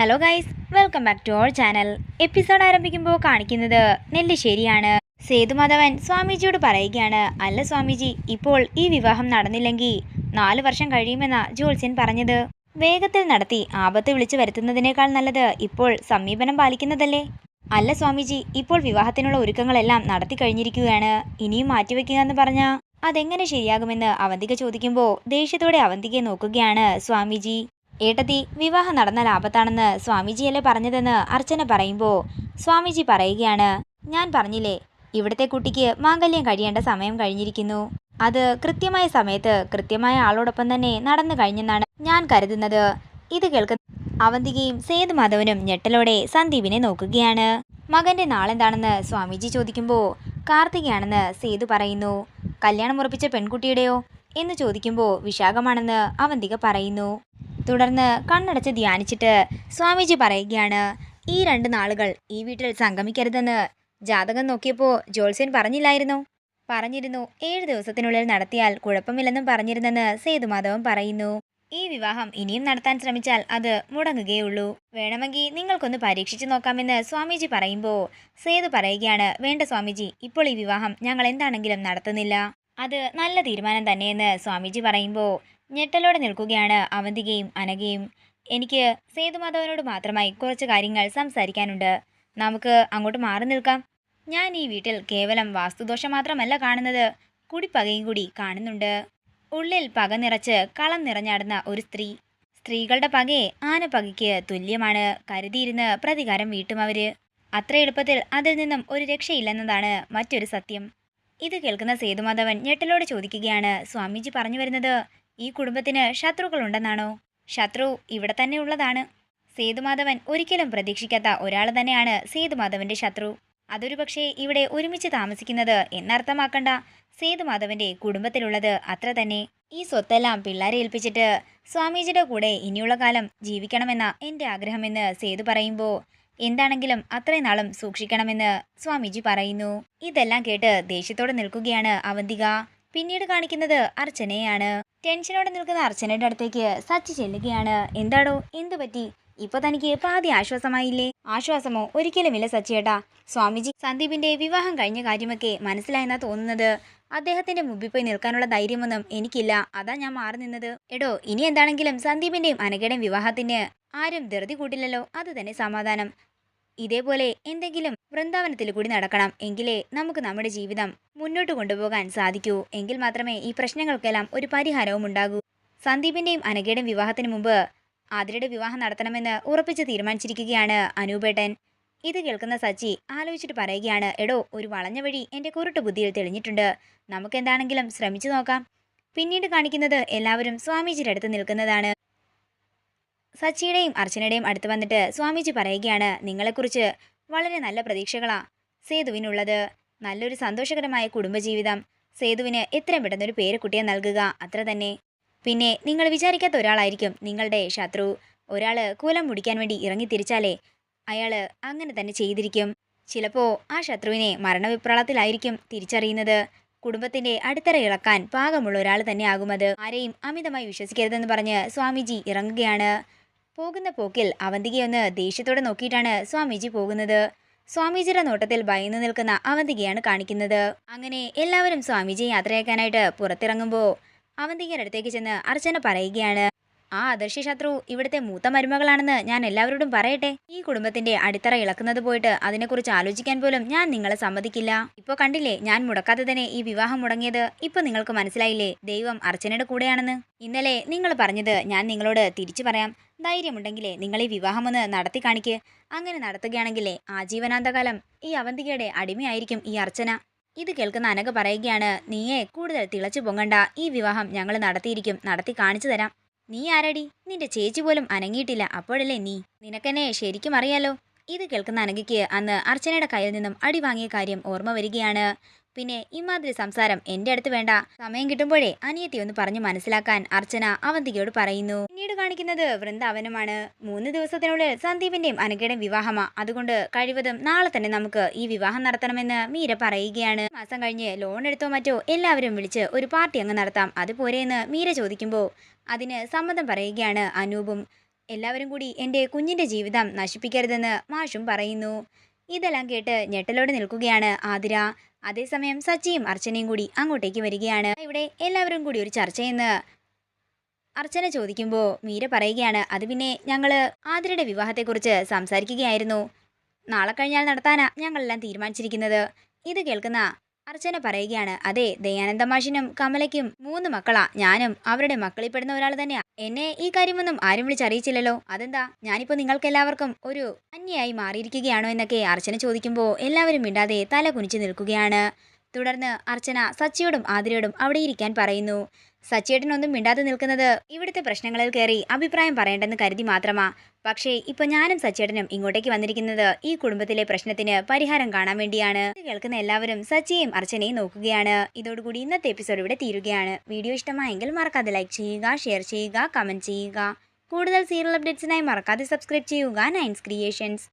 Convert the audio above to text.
Hello guys welcome back to our channel episode ആരംഭിക്കുമ്പോൾ കാണിക്കുന്നത് നെല്ലിശ്ശേരിയാണ്. സേതുമാധവൻ സ്വാമിജിയോട് പറയുകയാണ് അല്ല സ്വാമിജി ഇപ്പോൾ ഈ വിവാഹം നടന്നില്ലെങ്കിൽ നാല് വർഷം കഴിയുമെന്ന ജ്യോത്സ്യൻ പറഞ്ഞത്. വേഗത്തിൽ നടത്തി ആപത്ത് വിളിച്ചു വരുത്തുന്നതിനേക്കാൾ നല്ലത് ഇപ്പോൾ സമീപനം പാലിക്കുന്നതല്ലേ? അല്ല സ്വാമിജി ഇപ്പോൾ വിവാഹത്തിനുള്ള ഒരുക്കങ്ങളെല്ലാം നടത്തി കഴിഞ്ഞിരിക്കുകയാണ്. ഇനിയും മാറ്റിവെക്കുക എന്ന് പറഞ്ഞ അതെങ്ങനെ ശരിയാകുമെന്ന് അവന്തിക ചോദിക്കുമ്പോൾ ദേഷ്യത്തോടെ അവന്തികയെ നോക്കുകയാണ് സ്വാമിജി. ഏട്ടത്തി വിവാഹം നടന്ന ലാഭത്താണെന്ന് സ്വാമിജിയല്ലേ പറഞ്ഞതെന്ന് അർച്ചന പറയുമ്പോൾ സ്വാമിജി പറയുകയാണ് ഞാൻ പറഞ്ഞില്ലേ ഇവിടുത്തെ കുട്ടിക്ക് മാംഗല്യം കഴിയേണ്ട സമയം കഴിഞ്ഞിരിക്കുന്നു. അത് കൃത്യമായ സമയത്ത് കൃത്യമായ ആളോടൊപ്പം തന്നെ നടന്നു കഴിഞ്ഞെന്നാണ് ഞാൻ കരുതുന്നത്. ഇത് കേൾക്കുന്ന അവന്തികയും സേതു മാധവനും ഞെട്ടലോടെ സന്ദീപിനെ നോക്കുകയാണ്. മകന്റെ നാളെന്താണെന്ന് സ്വാമിജി ചോദിക്കുമ്പോൾ കാർത്തികയാണെന്ന് സേതു പറയുന്നു. കല്യാണം ഉറപ്പിച്ച പെൺകുട്ടിയുടെയോ? എന്ന് ചോദിക്കുമ്പോൾ വിശാഖമാണെന്ന് അവന്തിക പറയുന്നു. തുടർന്ന് കണ്ണടച്ച് ധ്യാനിച്ചിട്ട് സ്വാമിജി പറയുകയാണ് ഈ രണ്ട് നാളുകൾ ഈ വീട്ടിൽ സംഗമിക്കരുതെന്ന്. ജാതകം നോക്കിയപ്പോൾ ജോത്സ്യൻ പറഞ്ഞില്ലായിരുന്നു. പറഞ്ഞിരുന്നു ഏഴ് ദിവസത്തിനുള്ളിൽ നടത്തിയാൽ കുഴപ്പമില്ലെന്നും പറഞ്ഞിരുന്നെന്ന് സേതുമാധവൻ പറയുന്നു. ഈ വിവാഹം ഇനിയും നടത്താൻ ശ്രമിച്ചാൽ അത് മുടങ്ങുകയുള്ളൂ. വേണമെങ്കിൽ നിങ്ങൾക്കൊന്ന് പരീക്ഷിച്ചു നോക്കാമെന്ന് സ്വാമിജി പറയുമ്പോൾ സേതു പറയുകയാണ് വേണ്ട സ്വാമിജി ഇപ്പോൾ ഈ വിവാഹം ഞങ്ങൾ എന്താണെങ്കിലും നടത്തുന്നില്ല. അത് നല്ല തീരുമാനം തന്നെയെന്ന് സ്വാമിജി പറയുമ്പോൾ ഞെട്ടലോടെ നിൽക്കുകയാണ് അവന്തികയും അനഘയും. എനിക്ക് സേതുമാധവനോട് മാത്രമായി കുറച്ച് കാര്യങ്ങൾ സംസാരിക്കാനുണ്ട്. നമുക്ക് അങ്ങോട്ട് മാറി നിൽക്കാം. ഞാൻ ഈ വീട്ടിൽ കേവലം വാസ്തുദോഷം മാത്രമല്ല കാണുന്നത് കുടിപ്പകയും കൂടി കാണുന്നുണ്ട്. ഉള്ളിൽ പക നിറച്ച് കളം നിറഞ്ഞാടുന്ന ഒരു സ്ത്രീ. സ്ത്രീകളുടെ പകയെ ആനപ്പകയ്ക്ക് തുല്യമാണ് കരുതിയിരുന്ന് പ്രതികാരം വീട്ടും അവർ. അത്ര എളുപ്പത്തിൽ അതിൽ നിന്നും ഒരു രക്ഷയില്ലെന്നതാണ് മറ്റൊരു സത്യം. ഇത് കേൾക്കുന്ന സേതുമാധവൻ ഞെട്ടലോട് ചോദിക്കുകയാണ് സ്വാമിജി പറഞ്ഞു വരുന്നത് ഈ കുടുംബത്തിന് ശത്രുക്കളുണ്ടെന്നാണോ? ശത്രു ഇവിടെ തന്നെ ഉള്ളതാണ്. സേതുമാധവൻ ഒരിക്കലും പ്രതീക്ഷിക്കാത്ത ഒരാൾ തന്നെയാണ് സേതുമാധവന്റെ ശത്രു. അതൊരു പക്ഷേ ഇവിടെ ഒരുമിച്ച് താമസിക്കുന്നത് എന്നർത്ഥമാക്കണ്ട. സേതുമാധവന്റെ കുടുംബത്തിലുള്ളത് അത്ര തന്നെ. ഈ സ്വത്തെല്ലാം പിള്ളേരെ ഏൽപ്പിച്ചിട്ട് സ്വാമിജിയുടെ കൂടെ ഇനിയുള്ള കാലം ജീവിക്കണമെന്ന എന്റെ ആഗ്രഹമെന്ന് സേതു പറയുമ്പോൾ എന്താണെങ്കിലും അത്രയും നാളും സൂക്ഷിക്കണമെന്ന് സ്വാമിജി പറയുന്നു. ഇതെല്ലാം കേട്ട് ദേഷ്യത്തോടെ നിൽക്കുകയാണ് അവന്തിക. പിന്നീട് കാണിക്കുന്നത് അർച്ചനയാണ് ടെൻഷനോടെ നിൽക്കുന്ന അർച്ചനയുടെ അടുത്തേക്ക് സച്ചി ചെല്ലുകയാണ്. എന്താടോ എന്തു പറ്റി? ഇപ്പൊ തനിക്ക് പാതി ആശ്വാസമായില്ലേ? ആശ്വാസമോ? ഒരിക്കലുമില്ല സച്ചിയേട്ടാ. സ്വാമിജി സന്ദീപിന്റെ വിവാഹം കഴിഞ്ഞ കാര്യമൊക്കെ മനസ്സിലായെന്നാ തോന്നുന്നത്. അദ്ദേഹത്തിന്റെ മുമ്പിൽ പോയി നിൽക്കാനുള്ള ധൈര്യമൊന്നും എനിക്കില്ല. അതാ ഞാൻ മാറി നിന്നത്. എടോ ഇനി എന്താണെങ്കിലും സന്ദീപിന്റെയും അനഘയുടെയും വിവാഹത്തിന് ആരും ധൃതി കൂട്ടില്ലല്ലോ. അത് തന്നെ സമാധാനം. ഇതേപോലെ എന്തെങ്കിലും വൃന്ദാവനത്തിൽ കൂടി നടക്കണം എങ്കിലേ നമുക്ക് നമ്മുടെ ജീവിതം മുന്നോട്ട് കൊണ്ടുപോകാൻ സാധിക്കൂ. എങ്കിൽ മാത്രമേ ഈ പ്രശ്നങ്ങൾക്കെല്ലാം ഒരു പരിഹാരവും ഉണ്ടാകൂ. സന്ദീപിന്റെയും അനഘയുടെയും വിവാഹത്തിന് മുമ്പ് ആതിരയുടെ വിവാഹം നടത്തണമെന്ന് ഉറപ്പിച്ച് തീരുമാനിച്ചിരിക്കുകയാണ് അനൂപേട്ടൻ. ഇത് കേൾക്കുന്ന സച്ചി ആലോചിച്ചിട്ട് പറയുകയാണ് എടോ ഒരു വളഞ്ഞ വഴി എന്റെ കുരുട്ട് ബുദ്ധിയിൽ തെളിഞ്ഞിട്ടുണ്ട്. നമുക്ക് എന്താണെങ്കിലും ശ്രമിച്ചു നോക്കാം. പിന്നീട് കാണിക്കുന്നത് എല്ലാവരും സ്വാമിജിയുടെ അടുത്ത് നിൽക്കുന്നതാണ്. സച്ചിയുടെയും അർച്ചനയുടെയും അടുത്ത് വന്നിട്ട് സ്വാമിജി പറയുകയാണ് നിങ്ങളെക്കുറിച്ച് വളരെ നല്ല പ്രതീക്ഷകളാ സേതുവിനുള്ളത്. നല്ലൊരു സന്തോഷകരമായ കുടുംബജീവിതം. സേതുവിന് എത്രയും പെട്ടെന്നൊരു പേരക്കുട്ടിയെ നൽകുക അത്ര തന്നെ. പിന്നെ നിങ്ങൾ വിചാരിക്കാത്ത ഒരാളായിരിക്കും നിങ്ങളുടെ ശത്രു. ഒരാൾ കൂലം മുടിക്കാൻ വേണ്ടി ഇറങ്ങി തിരിച്ചാലേ അയാൾ അങ്ങനെ തന്നെ ചെയ്തിരിക്കും. ചിലപ്പോൾ ആ ശത്രുവിനെ മരണവിപ്രളത്തിലായിരിക്കും തിരിച്ചറിയുന്നത്. കുടുംബത്തിന്റെ അടിത്തറ ഇളക്കാൻ പാകമുള്ള ഒരാൾ തന്നെ ആകുമത് ആരെയും അമിതമായി വിശ്വസിക്കരുതെന്ന് പറഞ്ഞ് സ്വാമിജി ഇറങ്ങുകയാണ്. പോകുന്ന പോക്കിൽ അവന്തികയൊന്ന് ദേഷ്യത്തോടെ നോക്കിയിട്ടാണ് സ്വാമിജി പോകുന്നത്. സ്വാമിജിയുടെ നോട്ടത്തിൽ ഭയന്നു നിൽക്കുന്ന അവന്തികയാണ് കാണിക്കുന്നത്. അങ്ങനെ എല്ലാവരും സ്വാമിജിയെ യാത്രയാക്കാനായിട്ട് പുറത്തിറങ്ങുമ്പോൾ അവന്തികയുടെ അടുത്തേക്ക് ചെന്ന് അർച്ചന പറയുകയാണ്. ആ അദർശി ശത്രു ഇവിടുത്തെ മൂത്ത മരുമകളാണെന്ന് ഞാൻ എല്ലാവരോടും പറയട്ടെ. ഈ കുടുംബത്തിന്റെ അടിത്തറ ഇളക്കുന്നത് പോയിട്ട് അതിനെക്കുറിച്ച് ആലോചിക്കാൻ പോലും ഞാൻ നിങ്ങളെ സമ്മതിക്കില്ല. ഇപ്പൊ കണ്ടില്ലേ ഞാൻ മുടക്കാതെ തന്നെ ഈ വിവാഹം മുടങ്ങിയത്. ഇപ്പൊ നിങ്ങൾക്ക് മനസ്സിലായില്ലേ ദൈവം അർച്ചനയുടെ കൂടെയാണെന്ന്. ഇന്നലെ നിങ്ങൾ പറഞ്ഞത് ഞാൻ നിങ്ങളോട് തിരിച്ചു പറയാം. ധൈര്യമുണ്ടെങ്കിലേ നിങ്ങൾ ഈ വിവാഹം ഒന്ന് നടത്തി കാണിക്ക്. അങ്ങനെ നടത്തുകയാണെങ്കിലേ ആജീവനാന്തകാലം ഈ അവന്തികയുടെ അടിമയായിരിക്കും ഈ അർച്ചന. ഇത് കേൾക്കുന്ന അനക പറയുകയാണ് നീയെ കൂടുതൽ തിളച്ചു പൊങ്ങണ്ട. ഈ വിവാഹം ഞങ്ങൾ നടത്തിയിരിക്കും. നടത്തി കാണിച്ചു തരാം. നീ ആരടി? നിന്റെ ചേച്ചി പോലും അനങ്ങിയിട്ടില്ല. അപ്പോഴല്ലേ നീ? നിനക്കെന്നെ ശരിക്കും അറിയാലോ? ഇത് കേൾക്കുന്ന അനഘയ്ക്ക് അന്ന് അർച്ചനയുടെ കയ്യിൽ നിന്നും അടി വാങ്ങിയ കാര്യം ഓർമ്മ വരികയാണ്. പിന്നെ ഇമാതിരി സംസാരം എന്റെ അടുത്ത് വേണ്ട. സമയം കിട്ടുമ്പോഴേ അനിയത്തി ഒന്ന് പറഞ്ഞു മനസ്സിലാക്കാൻ അർച്ചന അവന്തികയോട് പറയുന്നു. പിന്നീട് കാണിക്കുന്നത് വൃന്ദാവനമാണ് മൂന്ന് ദിവസത്തിനുള്ളിൽ സന്ദീപിന്റെയും അനഘയുടെയും വിവാഹമാ. അതുകൊണ്ട് കഴിവതും നാളെ തന്നെ നമുക്ക് ഈ വിവാഹം നടത്തണമെന്ന് മീര പറയുകയാണ്. മാസം കഴിഞ്ഞ് ലോൺ എടുത്തോ മറ്റോ എല്ലാവരും വിളിച്ച് ഒരു പാർട്ടി അങ്ങ് നടത്താം. അത് പോരെയെന്ന് മീര ചോദിക്കുമ്പോൾ അതിന് സമ്മതം പറയുകയാണ് അനൂപും. എല്ലാവരും കൂടി എന്റെ കുഞ്ഞിന്റെ ജീവിതം നശിപ്പിക്കരുതെന്ന് മാഷും പറയുന്നു. ഇതെല്ലാം കേട്ട് ഞെട്ടലോടെ നിൽക്കുകയാണ് ആതിര. അതേസമയം സച്ചിയും അർച്ചനയും കൂടി അങ്ങോട്ടേക്ക് വരികയാണ്. ഇവിടെ എല്ലാവരും കൂടി ഒരു ചർച്ചയെന്ന് അർച്ചന ചോദിക്കുമ്പോൾ മീര പറയുകയാണ് അത് പിന്നെ ഞങ്ങൾ ആതിരയുടെ വിവാഹത്തെക്കുറിച്ച് സംസാരിക്കുകയായിരുന്നു. നാളെ കഴിഞ്ഞാൽ നടത്താനാ ഞങ്ങളെല്ലാം തീരുമാനിച്ചിരിക്കുന്നത്. ഇത് കേൾക്കുന്ന അർച്ചന പറയുകയാണ് അതെ ദയാനന്ദ മാഷിനും കമലയ്ക്കും മൂന്ന് മക്കളാ. ഞാനും അവരുടെ മക്കളിൽപ്പെടുന്ന ഒരാൾ തന്നെയാ. എന്നെ ഈ കാര്യമൊന്നും ആരും വിളിച്ചറിയിച്ചില്ലല്ലോ. അതെന്താ? ഞാനിപ്പോ നിങ്ങൾക്ക് എല്ലാവർക്കും ഒരു അന്യായി മാറിയിരിക്കുകയാണോ എന്നൊക്കെ അർച്ചന ചോദിക്കുമ്പോൾ എല്ലാവരും മിണ്ടാതെ തല കുനിച്ചു നിൽക്കുകയാണ്. തുടർന്ന് അർച്ചന സച്ചിയോടും ആതിരയോടും അവിടെ ഇരിക്കാൻ പറയുന്നു. സച്ചിയേട്ടനൊന്നും മിണ്ടാതെ നിൽക്കുന്നത് ഇവിടുത്തെ പ്രശ്നങ്ങളിൽ കയറി അഭിപ്രായം പറയേണ്ടെന്ന് കരുതി മാത്രമാ. പക്ഷേ ഇപ്പൊ ഞാനും സച്ചേട്ടനും ഇങ്ങോട്ടേക്ക് വന്നിരിക്കുന്നത് ഈ കുടുംബത്തിലെ പ്രശ്നത്തിന് പരിഹാരം കാണാൻ വേണ്ടിയാണ്. കേൾക്കുന്ന എല്ലാവരും സച്ചിയെയും അർച്ചനയും നോക്കുകയാണ്. ഇതോടുകൂടി ഇന്നത്തെ എപ്പിസോഡ് ഇവിടെ തീരുകയാണ്. വീഡിയോ ഇഷ്ടമായെങ്കിൽ മറക്കാതെ ലൈക്ക് ചെയ്യുക ഷെയർ ചെയ്യുക കമന്റ് ചെയ്യുക. കൂടുതൽ സീരിയൽ അപ്ഡേറ്റ്സിനായി മറക്കാതെ സബ്സ്ക്രൈബ് ചെയ്യുക നയൻസ് ക്രിയേഷൻസ്